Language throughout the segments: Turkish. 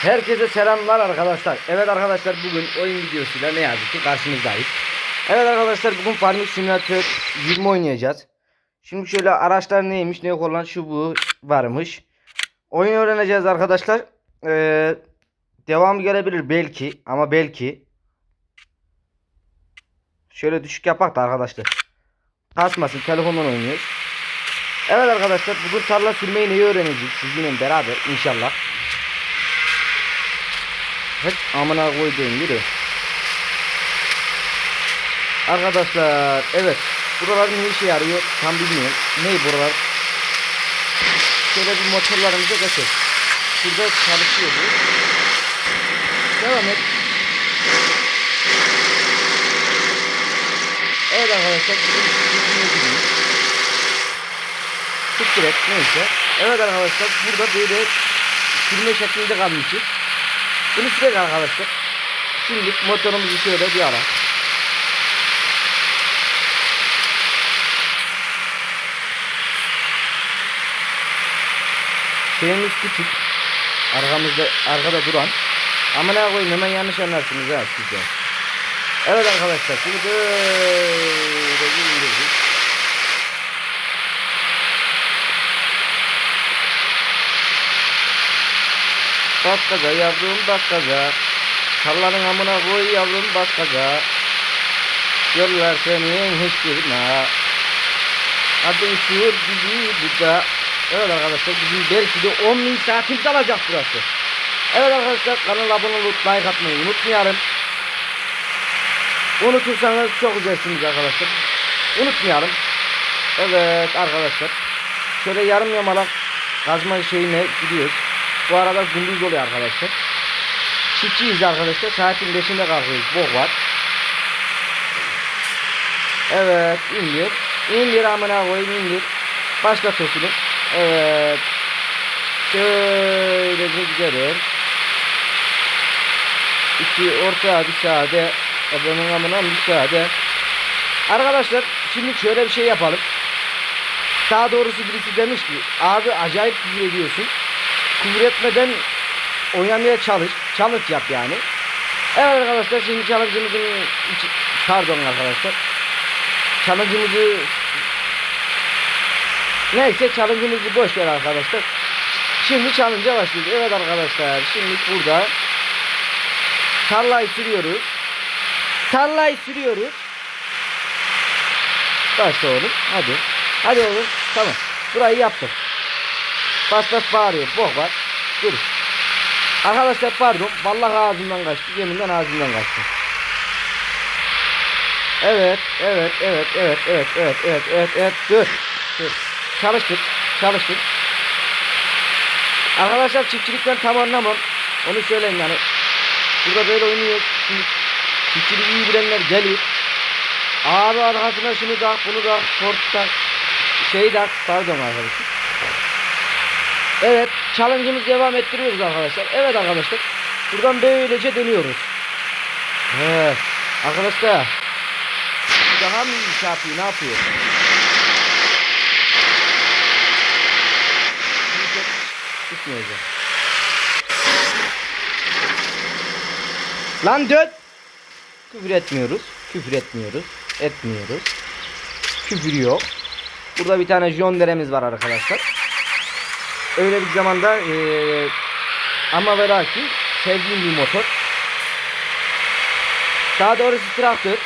Herkese selamlar arkadaşlar. Evet arkadaşlar bugün oyun videosuyla ne yazık ki karşınızdayız. Evet arkadaşlar bugün Farming Simulator 20 oynayacağız. Şimdi şöyle araçlar neymiş ne yok olan şu bu varmış. Oyun öğreneceğiz arkadaşlar. Ee, devam gelebilir belki ama belki. Şöyle düşük yapak da arkadaşlar. Kasmasın telefondan oynuyoruz. Evet arkadaşlar bugün tarla sürmeyi neyi öğreneceğiz sizinle beraber inşallah. Hiç amına koyduğum yürü. Arkadaşlar evet. Buraların ne işe yarıyor tam bilmiyorum. Ne buralar? Şöyle bir motorlarımıza geçelim. Şurada çalışıyor bu. Devam et. Evet arkadaşlar. Siktir et neyse. Evet arkadaşlar burada böyle sürme şeklinde kalmışız. Bunu sürekli arkadaşlar. Şimdi motorumuzu şöyle bir ara. Şeyimiz küçük. Arkamızda arkada duran. Ama ne koyayım hemen yanlış anlarsınız ha siz de. Evet arkadaşlar şimdi böyle indirdik. Bas gaza yavrum bas gaza. Tarlanın amına koy yavrum bas gaza. Yollar senin hiçbirine. Hadi uçur bizi burada. Evet arkadaşlar bizim belki de 10 bin saatimiz alacak burası. Evet arkadaşlar kanala abone olup like atmayı unutmayalım. Unutursanız çok üzülürsünüz arkadaşlar. Unutmayalım. Evet arkadaşlar. Şöyle yarım yamalak kazma şeyine gidiyoruz. Bu arada gündüz oluyor arkadaşlar. Çiftçiyiz arkadaşlar. Saatin 5'inde kalkıyoruz. Bok var. Evet indir. İndir amına koyayım indir. Başla tosunu. Evet. Şöylece gidelim. İki orta bir sade. Adamın amına bir sade. Arkadaşlar şimdi şöyle bir şey yapalım. Daha doğrusu birisi demiş ki abi acayip küfür ediyorsun. Küfür etmeden oynamaya çalış. Challenge yap yani. Evet arkadaşlar şimdi challenge'ımızın pardon arkadaşlar. Challenge'ımızı neyse challenge'ımızı boş ver arkadaşlar. Şimdi challenge'a başlıyoruz. Evet arkadaşlar şimdi burada tarlayı sürüyoruz. Tarlayı sürüyoruz. Başla oğlum. Hadi. Hadi oğlum. Tamam. Burayı yaptık. Bas bas bağırıyor. Bok var. Dur. Arkadaşlar pardon. Vallahi ağzımdan kaçtı. Yeminle ağzımdan kaçtı. Evet, evet, evet, evet, evet, evet, evet, evet, evet. Dur. Dur. Çalıştık. Çalıştık. Arkadaşlar çiftçilikten tam anlamam. Onu söyleyeyim yani. Burada böyle oynuyoruz. Şimdi çiftçiliği iyi bilenler gelir. Abi arkasına şunu tak, bunu tak, port tak, şey tak. Pardon arkadaşlar. Evet, challenge'ımızı devam ettiriyoruz arkadaşlar. Evet arkadaşlar. Buradan böylece dönüyoruz. Evet. Arkadaşlar. Daha mı şey yapıyor, ne yapıyor? Lan dön. Küfür etmiyoruz. Küfür etmiyoruz. Etmiyoruz. Küfür yok. Burada bir tane John deremiz var arkadaşlar. Öyle bir zamanda eee ama ve lakin sevdiğim bir motor. Daha doğrusu traktör.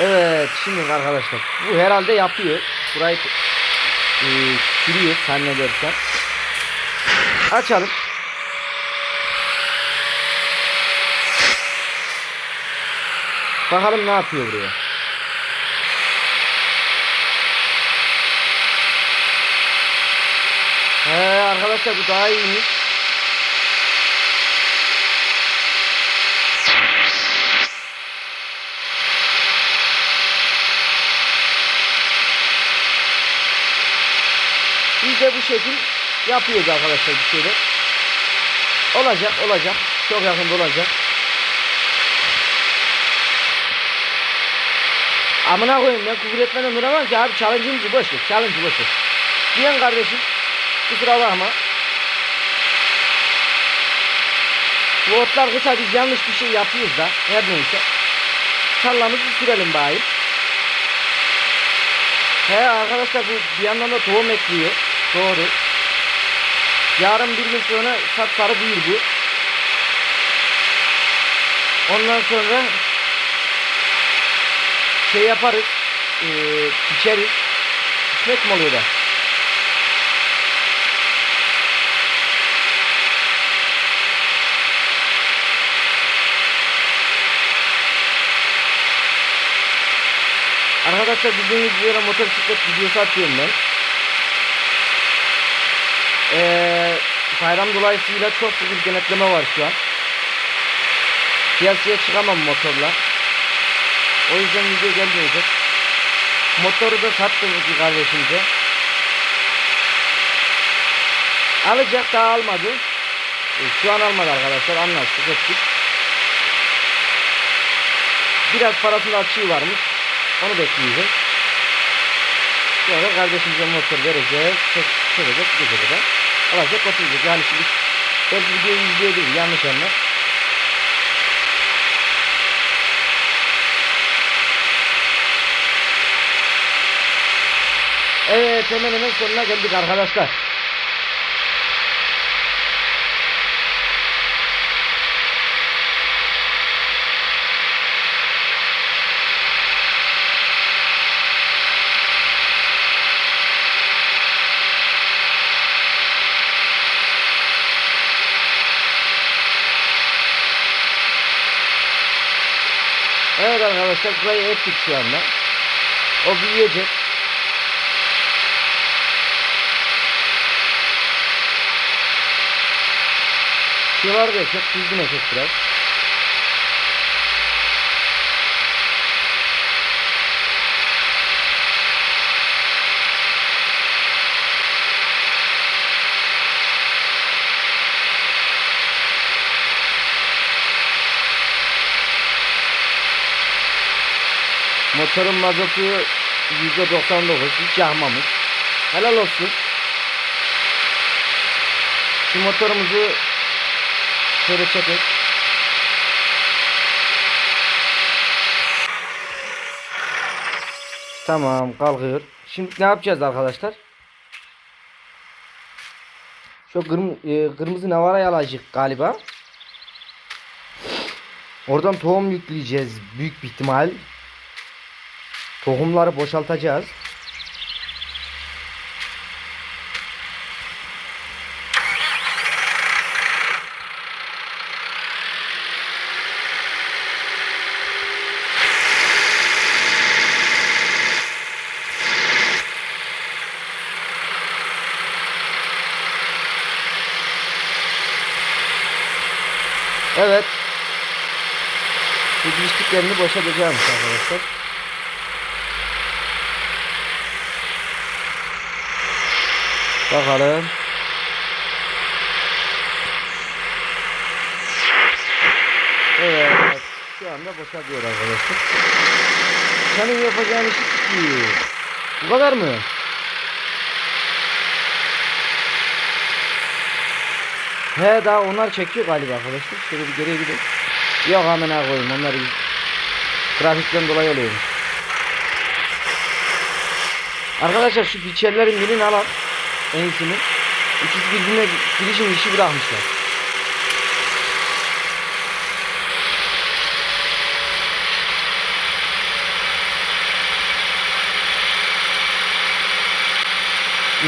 Evet şimdi arkadaşlar bu herhalde yapıyor. Burayı e, sürüyor zannedersem. Açalım. Bakalım ne yapıyor buraya. He arkadaşlar bu daha iyiymiş. Biz de bu şekil yapıyoruz arkadaşlar bir şeyler. Olacak olacak. Çok yakında olacak. Amına koyayım ben küfür etmeden duramam ki abi challenge'ımızı boş ver. Challenge'ı boş ver. Diyen kardeşim kusura bakma. Bu otlar kısa biz yanlış bir şey yapıyoruz da her neyse. Tarlamızı sürelim bari. He arkadaşlar bu bir yandan da tohum ekliyor. Doğru. Yarın bir gün sonra sapsarı büyür bu. Ondan sonra şey yaparız. E, biçeriz. Biçmek mi oluyor da? Arkadaşlar bildiğiniz üzere motosiklet videosu atıyorum ben. Ee, bayram dolayısıyla çok sıkı denetleme var şu an. Piyasaya çıkamam motorla. O yüzden video gelmeyecek. Motoru da sattım iki kardeşimize. Alacak daha almadı. E, şu an almadı arkadaşlar anlaştık ettik. Biraz parasında açığı varmış. Onu bekleyeceğiz. Sonra kardeşimize motor vereceğiz. Çek, çekecek kadar. Alacak götürecek. Yani şimdi belki videoyu izleyebilir yanlış anlar. Evet hemen hemen sonuna geldik arkadaşlar. Evet arkadaşlar burayı ettik şu anda. O büyüyecek. Şuraları da ekecek, düzgün ekecek biraz. Motorun mazotu %99 hiç yakmamış. Helal olsun. Şu motorumuzu şöyle çekin. Tamam kalkıyor. Şimdi ne yapacağız arkadaşlar? Şu kırm e, kırmızı navarayı alacak galiba. Oradan tohum yükleyeceğiz büyük bir ihtimal. Tohumları boşaltacağız. Evet. Bu dişliklerini boşaltacağım arkadaşlar. Bakalım. Evet. Şu anda boşaltıyor arkadaşlar. Senin yapacağın işi sikiyor. Bu kadar mı? He daha onlar çekiyor galiba arkadaşlar. Şöyle bir geriye gidelim. Yok ha koyayım. Onlar bir trafikten dolayı oluyormuş. Arkadaşlar şu biçerlerin birini alak. En iyisini. İkisi birbirine girişim işi bırakmışlar.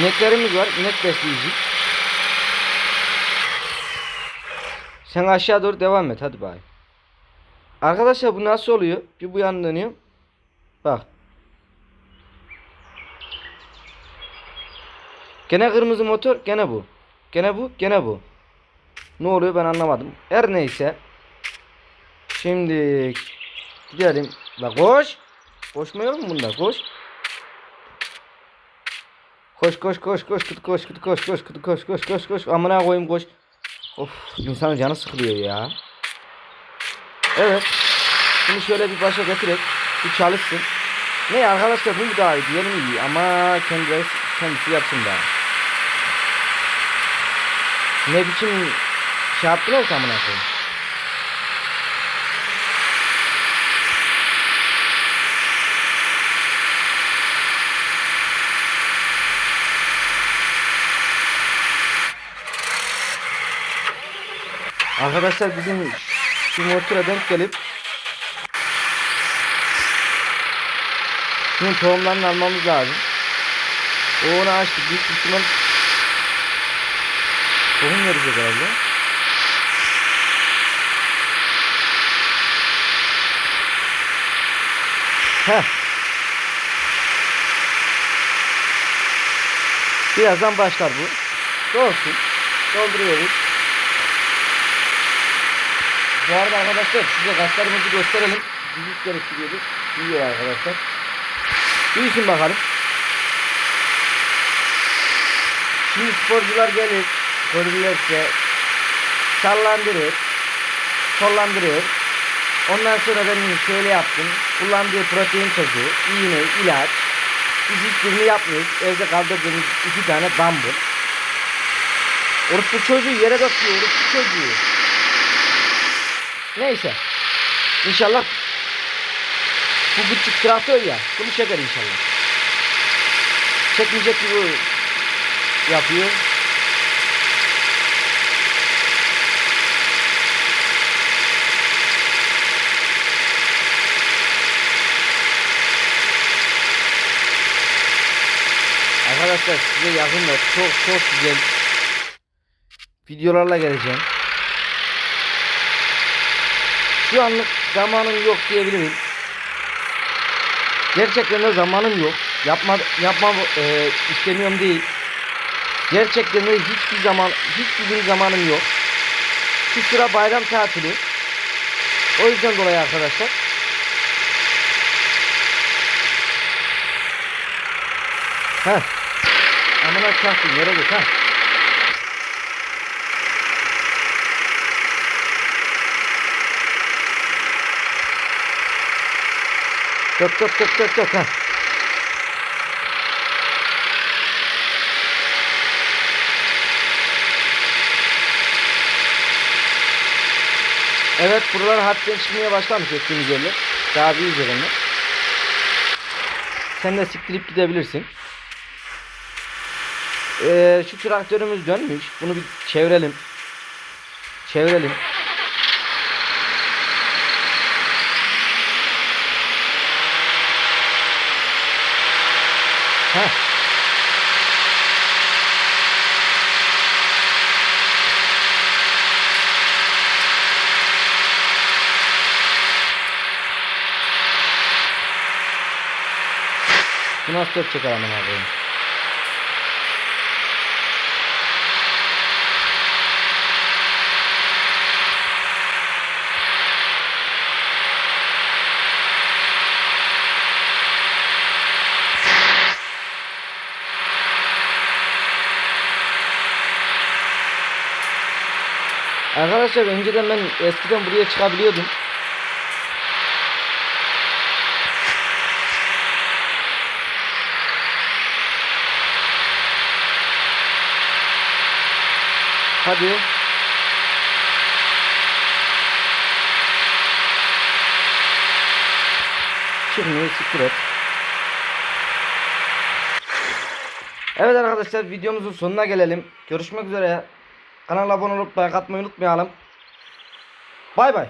İneklerimiz var. İnek besleyici. Sen aşağı doğru devam et. Hadi bay. Arkadaşlar bu nasıl oluyor? Bir bu yana dönüyor. Bak. Gene kırmızı motor. Gene bu. Gene bu. Gene bu. Ne oluyor ben anlamadım. Her neyse. Şimdi gidelim. La koş. Koşmuyor mu bunda? Koş. Koş koş koş koş kutu koş kutu koş koş kutu koş koş koş koş amına koyayım koş. Of insanın canı sıkılıyor ya. Evet. Şimdi şöyle bir başa getirek. Bir çalışsın. Ne arkadaşlar bu daha iyi diğeri mi iyi ama kendisi, kendisi yapsın daha. Ne biçim şey yaptılar ki amına koyayım. Arkadaşlar bizim şu motora denk gelip şunun tohumlarını almamız lazım. O onu açtı. Büyük ihtimal tohum verecek herhalde. Heh. Birazdan başlar bu. Dolsun. Dolduruyoruz. Bu arada arkadaşlar size kaslarımızı gösterelim. Büyük gerektiriyoruz. Büyüyor arkadaşlar. Büyüsün bakalım. Şimdi sporcular gelir. Görürlerse sallandırır. Sollandırıyor. Ondan sonra ben şöyle yaptım. Kullandığı protein tozu, iğne, ilaç. Biz hiçbirini yapmıyoruz. Evde kaldırdığımız iki tane dumbbell. Orospu çocuğu yere bakıyor. Orospu çocuğu. Neyse. İnşallah bu küçük traktör ya. Bunu çeker inşallah. Çekmeyecek gibi yapıyor. Arkadaşlar size yakında çok çok güzel videolarla geleceğim. Şu anlık zamanım yok diyebilirim. Gerçekten de zamanım yok. Yapma yapma e, istemiyorum değil. Gerçekten de hiçbir zaman hiçbir gün zamanım yok. Şu sıra bayram tatili. O yüzden dolayı arkadaşlar. Heh. Amına çaktım yere git ha. Dök dök dök dök dök ha. Evet buralar hafiften çıkmaya başlamış ettiğimiz yerler. Daha bir üzerinde. Sen de siktirip gidebilirsin. Ee, şu traktörümüz dönmüş. Bunu bir çevirelim. Çevirelim. Heh. Bu nasıl dört çeker aman abi? Arkadaşlar önceden ben eskiden buraya çıkabiliyordum. Hadi. Çıkmıyor siktir et. Evet arkadaşlar videomuzun sonuna gelelim. Görüşmek üzere. Kanala abone olup like atmayı unutmayalım. Bay bay.